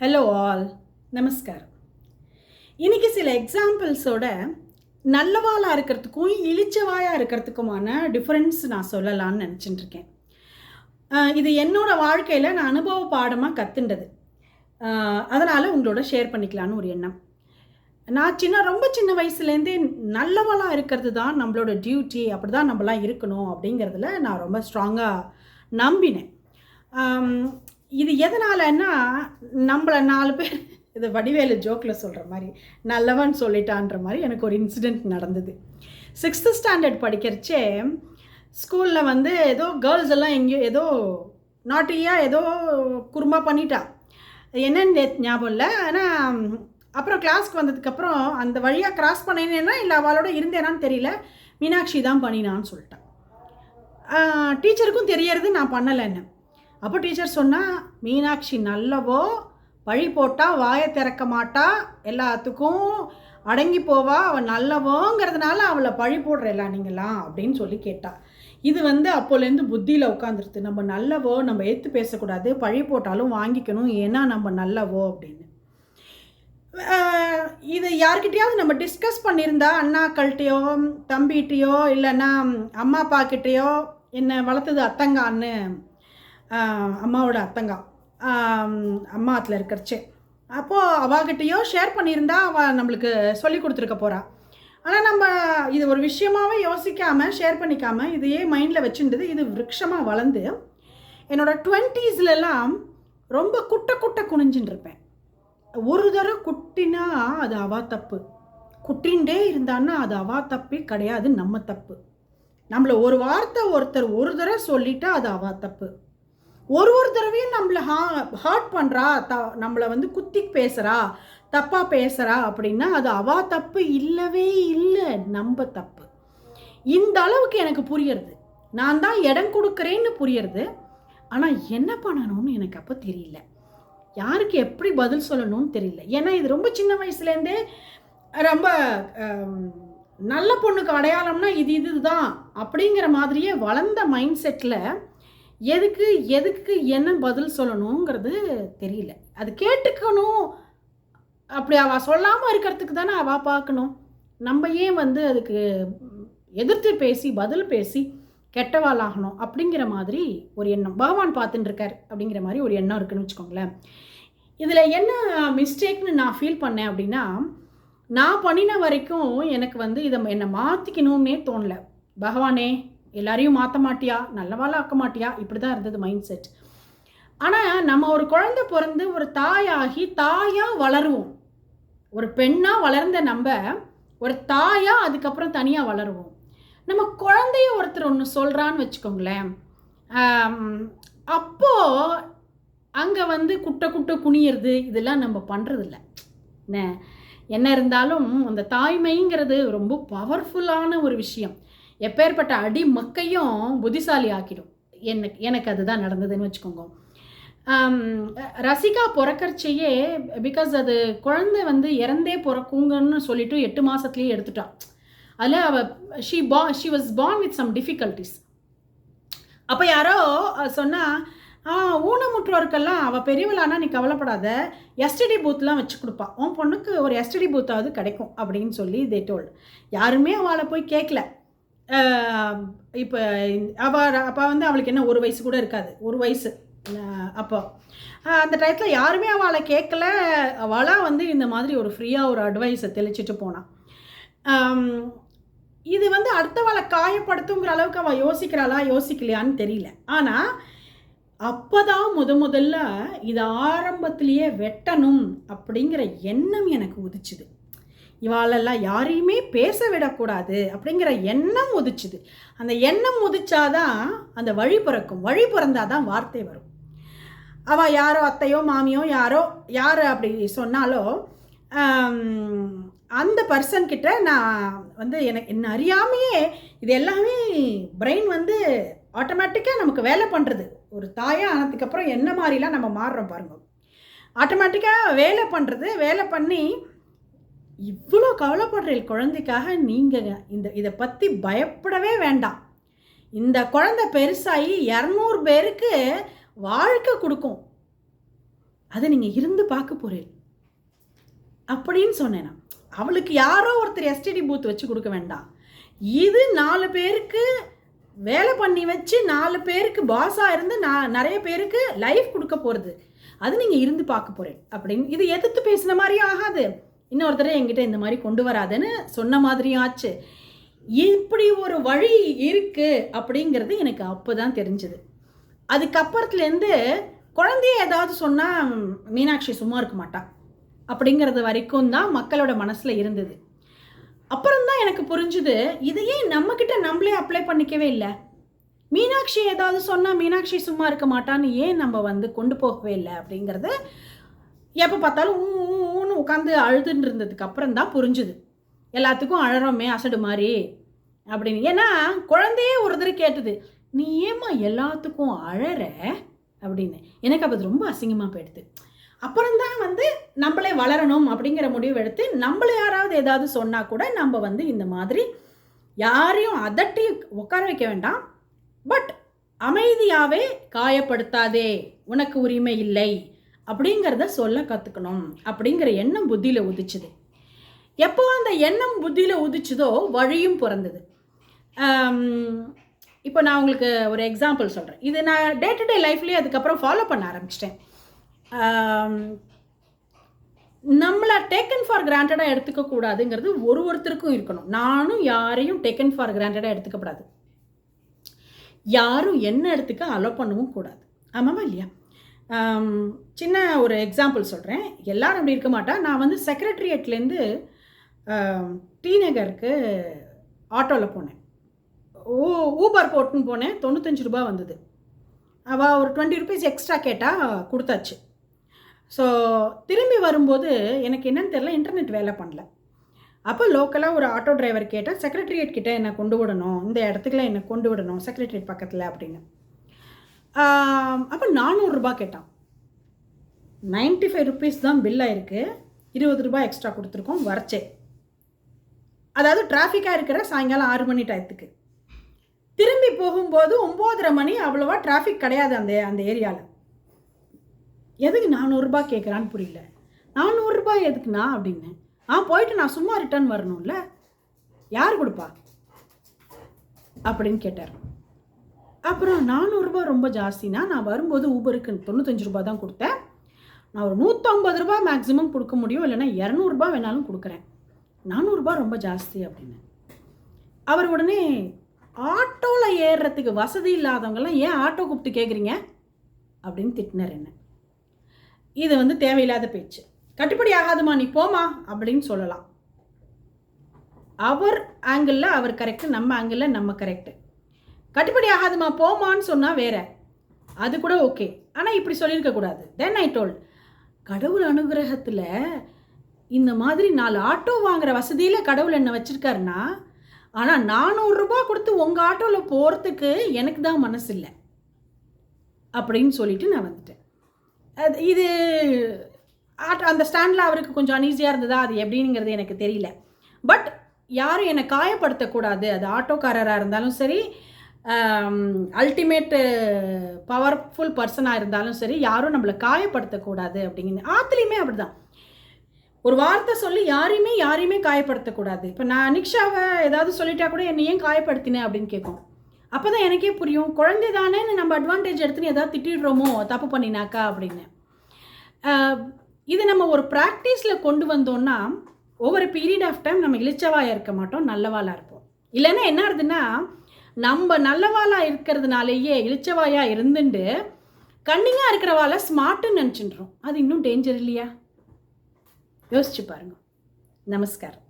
Hello all நமஸ்காரம் இன்றைக்கி சில எக்ஸாம்பிள்ஸோட நல்லவாளாக இருக்கிறதுக்கும் இழிச்சவாயாக இருக்கிறதுக்குமான டிஃப்ரென்ஸ் நான் சொல்லலான்னு நினச்சிட்டு இருக்கேன் இது என்னோடய வாழ்க்கையில் நான் அனுபவ பாடமாக கற்றுண்டது அதனால் உங்களோட ஷேர் பண்ணிக்கலான்னு ஒரு எண்ணம். நான் சின்ன ரொம்ப சின்ன வயசுலேருந்தே நல்லவளாக இருக்கிறது தான் நம்மளோட டியூட்டி அப்படி தான் நம்மளாம் இருக்கணும் அப்படிங்கிறதுல நான் ரொம்ப ஸ்ட்ராங்காக நம்பினேன். இது எதனாலன்னா நம்மளை நாலு பேர் இது வடிவேலு ஜோக்கில் சொல்கிற மாதிரி நல்லவன் சொல்லிட்டான்ற மாதிரி எனக்கு ஒரு இன்சிடெண்ட் நடந்தது. சிக்ஸ்த்து ஸ்டாண்டர்ட் படிக்கிறச்சே ஸ்கூலில் வந்து ஏதோ கேர்ள்ஸ் எல்லாம் எங்கேயோ ஏதோ நாட்டியாக ஏதோ குறும்பா பண்ணிட்டா. என்னன்னு ஞாபகம் இல்லை. ஆனால் அப்புறம் கிளாஸ்க்கு வந்ததுக்கப்புறம் அந்த வழியாக கிராஸ் பண்ணினேன்னா இல்லை அவளோட இருந்தேனான்னு தெரியல. மீனாட்சி தான் பண்ணினான்னு சொல்லிட்டான் டீச்சருக்கும் தெரியறது நான் பண்ணலைன்னு அப்போ டீச்சர் சொன்னால் மீனாட்சி நல்லவோ வழி போட்டால் வாயை திறக்க மாட்டா எல்லாத்துக்கும் அடங்கி போவா அவள் நல்லவோங்கிறதுனால அவளை பழி போடுறல நீங்களாம் அப்படின்னு சொல்லி கேட்டா. இது வந்து அப்போலேருந்து புத்தியில் உட்காந்துருது நம்ம நல்லவோ நம்ம ஏற்று பேசக்கூடாது பழி போட்டாலும் வாங்கிக்கணும் ஏன்னா நம்ம நல்லவோ அப்படின்னு. இது யார்கிட்டயாவது நம்ம டிஸ்கஸ் பண்ணியிருந்தா அண்ணாக்கள்கிட்டயோ தம்பிகிட்டையோ இல்லைன்னா அம்மா அப்பாக்கிட்டேயோ என்னை வளர்த்தது அத்தங்கான்னு அம்மாவோட அத்தங்கா. அம்மா அதில் இருக்கிறச்சே அப்போது அவகிட்டயோ ஷேர் பண்ணியிருந்தா அவள் நம்மளுக்கு சொல்லி கொடுத்துருக்க போகிறா ஆனால் நம்ம இது ஒரு விஷயமாகவே யோசிக்காமல் ஷேர் பண்ணிக்காமல் இதையே மைண்டில் வச்சுருந்தது இது விரக்ஷமாக வளர்ந்து என்னோடய டுவெண்ட்டீஸ்லலாம் ரொம்ப குட்டை குட்டை குனிஞ்சுன்னு இருப்பேன். ஒரு தடவை குட்டினா அது அவா தப்பு. குட்டின்டே இருந்தான்னா அது அவா தப்பே கிடையாது நம்ம தப்பு. நம்மளை ஒரு வார்த்தை ஒருத்தர் ஒரு தடவை சொல்லிட்டா அது அவா தப்பு. ஒரு ஒரு தடவையும் நம்மளை ஹா ஹர்ட் பண்ணுறா த நம்மளை வந்து குத்தி பேசுகிறா தப்பாக பேசுகிறா அப்படின்னா அது அவா தப்பு இல்லவே இல்லை நம்ம தப்பு. இந்த அளவுக்கு எனக்கு புரியறது. நான் தான் இடம் கொடுக்குறேன்னு புரியறது. ஆனால் என்ன பண்ணணும்னு எனக்கு அப்போ தெரியல. யாருக்கு எப்படி பதில் சொல்லணும்னு தெரியல. ஏன்னா இது ரொம்ப சின்ன வயசுலேருந்தே ரொம்ப நல்ல பொண்ணுக்கு அடையாளம்னா இது இதுதான் அப்படிங்கிற மாதிரியே வளர்ந்த மைண்ட் செட்டில் எதுக்கு எதுக்கு என்ன பதில் சொல்லணுங்கிறது தெரியல. அது கேட்டுக்கணும். அப்படி அவள் சொல்லாமல் இருக்கிறதுக்கு தானே அவள் பார்க்கணும். நம்ம ஏன் வந்து அதுக்கு எதிர்த்து பேசி பதில் பேசி கெட்டவாளாகணும் அப்படிங்கிற மாதிரி ஒரு எண்ணம். பகவான் பார்த்துட்டு இருக்கார் அப்படிங்கிற மாதிரி ஒரு எண்ணம் இருக்குன்னு வச்சுக்கோங்களேன். இதில் என்ன மிஸ்டேக்னு நான் ஃபீல் பண்ணேன் அப்படின்னா நான் பண்ணின வரைக்கும் எனக்கு வந்து இதை என்னை மாற்றிக்கணும்னே தோணல. பகவானே எல்லாரையும் மாற்ற மாட்டியா? நல்லவாலாம் ஆக்க மாட்டியா? இப்படி தான் இருந்தது மைண்ட் செட் ஆனால் நம்ம ஒரு குழந்தை பிறந்து ஒரு தாயாகி தாயாக வளருவோம். ஒரு பெண்ணாக வளர்ந்த நம்ம ஒரு தாயாக அதுக்கப்புறம் தனியாக வளருவோம். நம்ம குழந்தைய ஒருத்தர் ஒன்று சொல்கிறான்னு வச்சுக்கோங்களேன். அப்போது அங்கே வந்து குட்டை குட்டை குனியிறது இதெல்லாம் நம்ம பண்ணுறதில்ல என்ன? என்ன இருந்தாலும் அந்த தாய்மைங்கிறது ரொம்ப பவர்ஃபுல்லான ஒரு விஷயம். எப்பேற்பட்ட அடி மக்கையும் புத்திசாலி ஆக்கிடும். என்ன எனக்கு அதுதான் நடந்ததுன்னு வச்சுக்கோங்க. ரசிகா பிறக்கறச்சையே பிகாஸ் அது குழந்தை வந்து இறந்தே பிறக்குங்கன்னு சொல்லிட்டு எட்டு மாதத்துலேயே எடுத்துட்டான். அதில் அவ ஷீ பா she was born with some difficulties அப்போ யாரோ சொன்னால் ஆ ஊனமுற்றோருக்கெல்லாம் அவள் பெரியவளானா நீ கவலைப்படாத. எஸ்டடி பூத்லாம் வச்சு கொடுப்பா. உன் பொண்ணுக்கு ஒரு எஸ்டடி பூத்தாவது கிடைக்கும். அப்படின்னு சொல்லி தே டோல்டு யாருமே அவளை போய் கேட்கல இப்போ அவள் அப்போ வந்து அவளுக்கு என்ன ஒரு வயசு கூட இருக்காது. ஒரு வயசு. அப்போ. அந்த டயத்தில் யாருமே அவளை கேட்கல அவளாக வந்து இந்த மாதிரி ஒரு ஃப்ரீயாக ஒரு அட்வைஸை தெளிச்சிட்டு போனான் இது வந்து அடுத்தவளை காயப்படுத்துங்கிற அளவுக்கு அவள் யோசிக்கிறாளா யோசிக்கலையான்னு தெரியல. ஆனால் அப்போதான் முத முதல்ல இது ஆரம்பத்திலேயே வெட்டணும் அப்படிங்கிற எண்ணம் எனக்கு உதிச்சுது. இவாளெல்லாம் யாரையுமே பேச விடக்கூடாது அப்படிங்கிற எண்ணம் உதிச்சுது. அந்த எண்ணம் உதிச்சாதான் அந்த வழி பிறக்கும். வழி பிறந்தாதான் வார்த்தை வரும். அவள் யாரோ அத்தையோ மாமியோ யாரோ யார் அப்படி சொன்னாலோ அந்த பர்சன்கிட்ட நான் வந்து எனக்கு என்ன அறியாமையே இது எல்லாமே பிரெயின் வந்து ஆட்டோமேட்டிக்காக நமக்கு வேலை பண்ணுறது ஒரு தாயாக ஆனதுக்கப்புறம் என்ன மாதிரிலாம் நம்ம மாறுறோம் பாருங்க. ஆட்டோமேட்டிக்காக வேலை பண்ணுறது வேலை பண்ணி இவ்வளோ கவலைப்படுற குழந்தைக்காக? நீங்கள் இந்த இதை பற்றி பயப்படவே வேண்டாம். இந்த குழந்தை பெருசாகி இரநூறு பேருக்கு வாழ்க்கை கொடுக்கும். அதை நீங்கள் இருந்து பார்க்க போகிறீர்கள் அப்படின்னு சொன்னேன் அவளுக்கு யாரோ ஒருத்தர் எஸ்டிடி பூத் வச்சு கொடுக்க வேண்டாம். இது நாலு பேருக்கு வேலை பண்ணி வச்சு நாலு பேருக்கு பாஸாக இருந்து நான் நிறைய பேருக்கு லைஃப் கொடுக்க போகிறது அது நீங்கள் இருந்து பார்க்க போகிறேன் அப்படின்னு இது எதிர்த்து பேசின மாதிரியும் ஆகாது. இன்னொருத்தர என்கிட்ட இந்த மாதிரி கொண்டு வராதுன்னு சொன்ன மாதிரியும் ஆச்சு இப்படி ஒரு வழி இருக்குது அப்படிங்கிறது எனக்கு அப்போ தான் தெரிஞ்சுது. அதுக்கப்புறத்துலேருந்து குழந்தைய ஏதாவது சொன்னால் மீனாட்சி சும்மா இருக்க மாட்டான் அப்படிங்கிறது வரைக்கும் தான் மக்களோட மனசில் இருந்தது. அப்புறம்தான் எனக்கு புரிஞ்சுது இதையே நம்மக்கிட்ட நம்மளே அப்ளை பண்ணிக்கவே இல்லை. மீனாட்சி ஏதாவது சொன்னால் மீனாட்சி சும்மா இருக்க மாட்டான்னு ஏன் நம்ம வந்து கொண்டு போகவே இல்லை அப்படிங்கிறது எப்போ பார்த்தாலும் உட்காந்து அழுதுன்னு இருந்ததுக்கு அப்புறம் தான் புரிஞ்சுது. எல்லாத்துக்கும் அழறோமே அசடு மாதிரி அப்படின்னு. ஏன்னா குழந்தையே ஒரு தடவை கேட்டது நீ ஏம்மா எல்லாத்துக்கும் அழற? அப்படின்னு. எனக்கு அப்போ ரொம்ப அசிங்கமாக போயிடுது. அப்புறம்தான் வந்து நம்மளே வளரணும் அப்படிங்கிற முடிவு எடுத்து நம்மள யாராவது ஏதாவது சொன்னால் கூட நம்ம வந்து இந்த மாதிரி யாரையும் அதட்டி உட்கார வைக்க வேண்டாம். பட் அமைதியாகவே காயப்படுத்தாதே. உனக்கு உரிமை இல்லை. அப்படிங்கிறத சொல்ல கற்றுக்கணும் அப்படிங்கிற எண்ணம் புத்தியில் உதிச்சுது. எப்போ அந்த எண்ணம் புத்தியில் உதிச்சதோ வழியும் பிறந்தது. இப்போ நான் உங்களுக்கு ஒரு எக்ஸாம்பிள் சொல்கிறேன் இது நான் டே டு டே லைஃப்லேயே அதுக்கப்புறம் ஃபாலோ பண்ண ஆரம்பிச்சிட்டேன். நம்மளை டேக்கன் ஃபார் கிராண்டடாக எடுத்துக்க கூடாதுங்கிறது ஒரு ஒருத்தருக்கும் இருக்கணும். நானும் யாரையும் டேக்கன் ஃபார் கிராண்டடாக எடுத்துக்கப்படாது யாரும் என்ன எடுத்துக்க அலோ பண்ணவும் கூடாது. ஆமாமா இல்லையா? சின்ன ஒரு எக்ஸாம்பிள் சொல்கிறேன் எல்லாரும் அப்படி இருக்க மாட்டா. நான் வந்து செக்ரட்டரியேட்லேருந்து டி நகருக்கு ஆட்டோவில் போனேன். ஊ ஊபர் போட்டுன்னு போனேன். தொண்ணூத்தஞ்சு ரூபாய் வந்தது. அவள் ஒரு டுவெண்ட்டி ருபீஸ் எக்ஸ்ட்ரா கேட்டால் கொடுத்தாச்சு. ஸோ திரும்பி வரும்போது எனக்கு என்னன்னு தெரியல இன்டர்நெட் வேலை பண்ணல. அப்போ லோக்கலாக ஒரு ஆட்டோ டிரைவர் கேட்டால் செக்ரட்டரியேட் கிட்டே என்னை கொண்டு விடணும். இந்த இடத்துக்குலாம் என்னை கொண்டு விடணும் செக்ரட்டரியேட் பக்கத்தில் அப்படின்னு. அப்போ நானூறுரூபா கேட்டான். நைன்ட்டி ஃபைவ் ருபீஸ் தான் பில் ஆயிருக்கு. இருபது ரூபாய் எக்ஸ்ட்ரா கொடுத்துருக்கோம் வரச்சே. அதாவது டிராஃபிக்காக இருக்கிற சாயங்காலம் ஆறு மணி டயத்துக்கு. திரும்பி போகும்போது ஒம்போதரை மணி அவ்வளோவா டிராஃபிக் கிடையாது அந்த அந்த ஏரியாவில் எதுக்கு நானூறுரூபா கேட்குறான்னு புரியல. நானூறுரூபா எதுக்குண்ணா அப்படின்னு. ஆ போயிட்டு நான் சும்மா ரிட்டர்ன் வரணும்ல. யார் கொடுப்பா? அப்படின்னு கேட்டார். அப்புறம் நானூறுரூபா ரொம்ப ஜாஸ்தினா நான் வரும்போது ஊபருக்கு தொண்ணூத்தஞ்சு ரூபா தான் கொடுத்தேன். நான் ஒரு நூற்றம்பது ரூபா மேக்ஸிமம் கொடுக்க முடியும் இல்லைன்னா இரநூறுபா வேணாலும் கொடுக்குறேன். நானூறுரூபா ரொம்ப ஜாஸ்தி அப்படின்னு. அவர் உடனே ஆட்டோவில் ஏறுறதுக்கு வசதி இல்லாதவங்கெல்லாம் ஏன் ஆட்டோ கூப்பிட்டு கேட்குறீங்க அப்படின்னு திட்டினார் என்ன. இது வந்து தேவையில்லாத பேச்சு. கட்டுப்படி ஆகாதுமா நீ போமா அப்படின்னு சொல்லலாம். அவர் ஆங்கிளில் அவர் கரெக்டு நம்ம ஆங்கிளில் நம்ம கரெக்டு கட்டுப்படி ஆகாதுமா போமான்னு சொன்னால் வேற. அது கூட ஓகே. ஆனால் இப்படி சொல்லியிருக்க கூடாது. தென் ஐ டோல்ட் கடவுள் அனுகிரகத்தில் இந்த மாதிரி நாலு ஆட்டோ வாங்குற வசதியில் கடவுள் என்ன வச்சுருக்காருன்னா ஆனால் நானூறுரூபா கொடுத்து உங்கள் ஆட்டோவில் போகிறதுக்கு எனக்கு தான் மனசு இல்லை. அப்படின்னு சொல்லிட்டு நான் வந்துட்டேன். அது இது ஆட்டோ அந்த ஸ்டாண்டில் அவருக்கு கொஞ்சம் அன்ஈஸியாக இருந்ததா அது எப்படிங்கிறது எனக்கு தெரியல. பட் யாரும் என்னை காயப்படுத்தக்கூடாது. அது ஆட்டோக்காரராக இருந்தாலும் சரி அல்டிமேட்டு பவர்ஃபுல் பர்சனாக இருந்தாலும் சரி யாரும் நம்மளை காயப்படுத்தக்கூடாது அப்படிங்கிறது ஆற்றுலையுமே அப்படிதான். ஒரு வார்த்தை சொல்லி யாரையுமே யாரையுமே காயப்படுத்தக்கூடாது. இப்போ நான் நிக்ஷாவை ஏதாவது சொல்லிட்டா கூட என்னை ஏன் காயப்படுத்தினேன் அப்படின்னு கேட்கும். அப்போ தான் எனக்கே புரியும். குழந்தை தானே நம்ம அட்வான்டேஜ் எடுத்துன்னு ஏதாவது திட்டிடுறோமோ தப்பு பண்ணினாக்கா அப்படின்னு. இது நம்ம ஒரு ப்ராக்டிஸில் கொண்டு வந்தோம்னா ஒவ்வொரு பீரியட் ஆஃப் டைம் நம்ம இளிச்சவாயாக இருக்க மாட்டோம் நல்லவாளாக இருப்போம். இல்லைன்னா என்ன ஆகுதுன்னா நம்ம நல்லவாளாக இருக்கிறதுனாலேயே இளிச்சவாயாக இருந்துட்டு கன்னிங்காக இருக்கிறவாளை ஸ்மார்ட்டுன்னு நினச்சின்றோம் அது இன்னும் டேஞ்சர் இல்லையா? யோசிச்சு பாருங்க. நமஸ்காரம்.